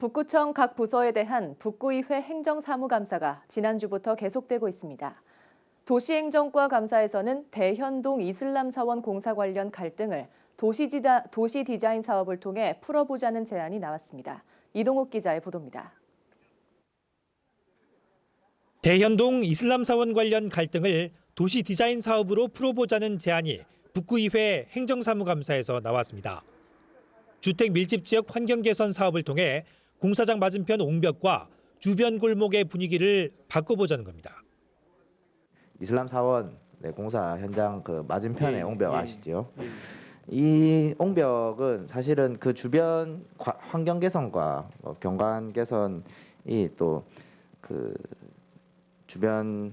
북구청 각 부서에 대한 북구의회 행정사무감사가 지난주부터 계속되고 있습니다. 도시행정과 감사에서는 대현동 이슬람사원 공사 관련 갈등을 도시지다, 도시 디자인 사업을 통해 풀어보자는 제안이 나왔습니다. 이동욱 기자의 보도입니다. 대현동 이슬람 사원 관련 갈등을 도시 디자인 사업으로 풀어보자는 제안이 북구의회 행정사무감사에서 나왔습니다. 주택 밀집 지역 환경 개선 사업을 통해 공사장 맞은편 옹벽과 주변 골목의 분위기를 바꿔보자는 겁니다. 이슬람 사원 네, 공사 현장 그 맞은편에 예, 옹벽 예. 아시죠? 이 옹벽은 사실은 그 주변 과- 환경 개선과 어, 경관 개선이 또 그 주변에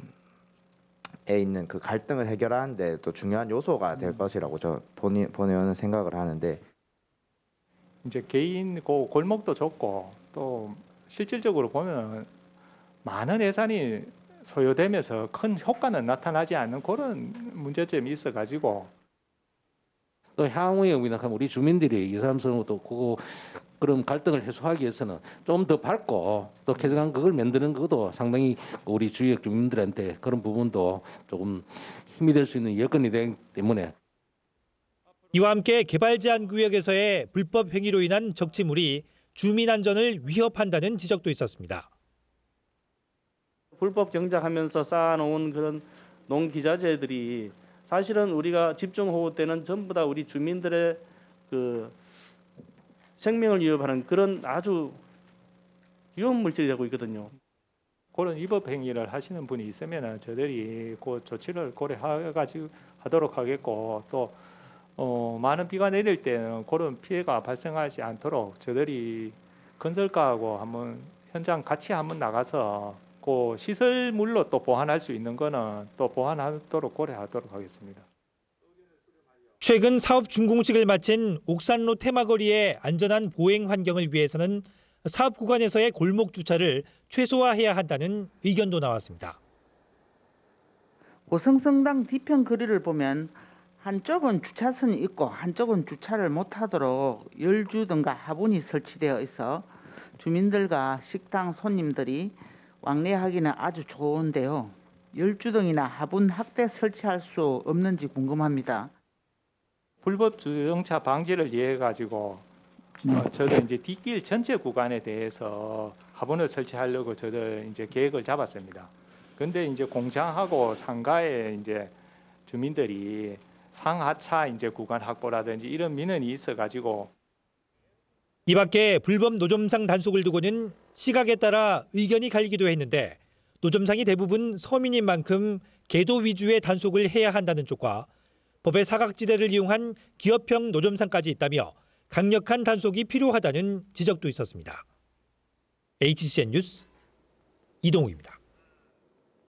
있는 그 갈등을 해결하는데 또 중요한 요소가 될 것이라고 저 본의 본의원은 생각을 하는데 이제 개인 그 골목도 좋고 또 실질적으로 보면 많은 예산이 소요되면서 큰 효과는 나타나지 않는 그런 문제점이 있어 가지고. 또 향후에 우리는 우리 주민들이 이사람성도 그거 그런 갈등을 해소하기 위해서는 좀 더 밝고 또 쾌적한 그걸 만드는 것도 상당히 우리 주역 주민들한테 그런 부분도 조금 힘이 될 수 있는 여건이 되기 때문에 이와 함께 개발 제한 구역에서의 불법 행위로 인한 적치물이 주민 안전을 위협한다는 지적도 있었습니다. 불법 정작하면서 쌓아놓은 그런 농기자재들이 사실은 우리가 집중호우 때는 전부 다 우리 주민들의 그 생명을 위협하는 그런 아주 위험 물질이 되고 있거든요. 그런 위법 행위를 하시는 분이 있으면은 저들이 그 조치를 고려해 가지고 하도록 하겠고 또 어, 많은 비가 내릴 때는 그런 피해가 발생하지 않도록 저들이 건설가하고 한번 현장 같이 한번 나가서 그 시설물로 또 보완할 수 있는 거는 또 보완하도록 고려하도록 하겠습니다. 최근 사업 준공식을 마친 옥산로 테마거리의 안전한 보행 환경을 위해서는 사업 구간에서의 골목 주차를 최소화해야 한다는 의견도 나왔습니다. 고성성당 뒤편 거리를 보면 한쪽은 주차선이 있고 한쪽은 주차를 못하도록 열주 등과 화분이 설치되어 있어 주민들과 식당 손님들이 왕래하기는 아주 좋은데요. 열주등이나 화분 확대 설치할 수 없는지 궁금합니다. 불법 주정차 방지를 위해 가지고 어, 저도 이제 뒷길 전체 구간에 대해서 화분을 설치하려고 저들 이제 계획을 잡았습니다. 근데 이제 공장하고 상가에 이제 주민들이 상하차 이제 구간 확보라든지 이런 민원이 있어 가지고 이 밖에 불법 노점상 단속을 두고는 시각에 따라 의견이 갈리기도 했는데 노점상이 대부분 서민인 만큼 계도 위주의 단속을 해야 한다는 쪽과 법의 사각지대를 이용한 기업형 노점상까지 있다며 강력한 단속이 필요하다는 지적도 있었습니다. HCN 뉴스 이동욱입니다.